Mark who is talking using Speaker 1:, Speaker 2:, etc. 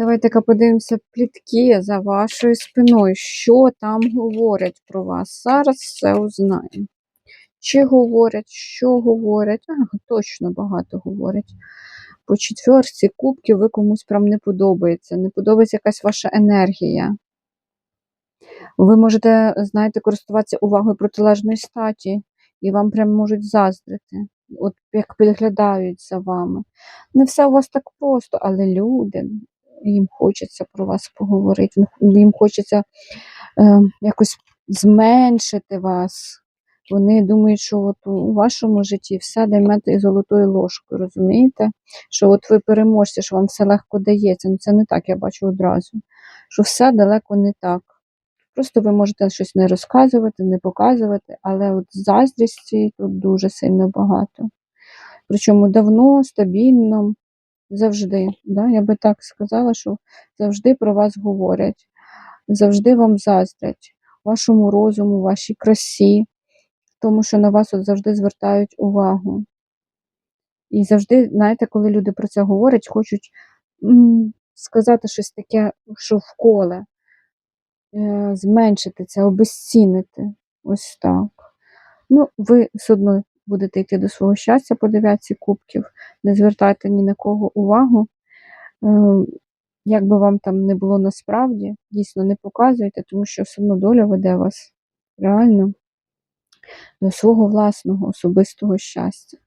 Speaker 1: Давайте-ка подивимося плітки за вашою спиною. Що там говорять про вас? Зараз все узнаємо. Чи говорять, що говорять? А, точно багато говорять. По четверці кубків ви комусь прям не подобається. Не подобається якась ваша енергія. Ви можете, знаєте, користуватися увагою протилежної статі, і вам прям можуть заздрити, от як підглядають за вами. Не все у вас так просто, але люди, їм хочеться про вас поговорити, їм хочеться е, якось зменшити вас. Вони думають, що от у вашому житті все даймете із золотою ложкою, розумієте? Що от ви переможці, що вам все легко дається. Ну це не так, я бачу одразу. Що все далеко не так. Просто ви можете щось не розказувати, не показувати, але от заздрісті тут дуже сильно багато. Причому давно, стабільно, завжди. Да? Я би так сказала, що завжди про вас говорять, завжди вам заздрять, вашому розуму, вашій красі, тому що на вас от завжди звертають увагу. І завжди, знаєте, коли люди про це говорять, хочуть сказати щось таке, що вколе. Е, зменшити це, обезцінити. Ось так. Ну, ви все одно будете йти до свого щастя по дев'ятці кубків, не звертайте ні на кого увагу. Е, як би вам там не було насправді, дійсно не показуйте, тому що все одно доля веде вас реально до свого власного особистого щастя.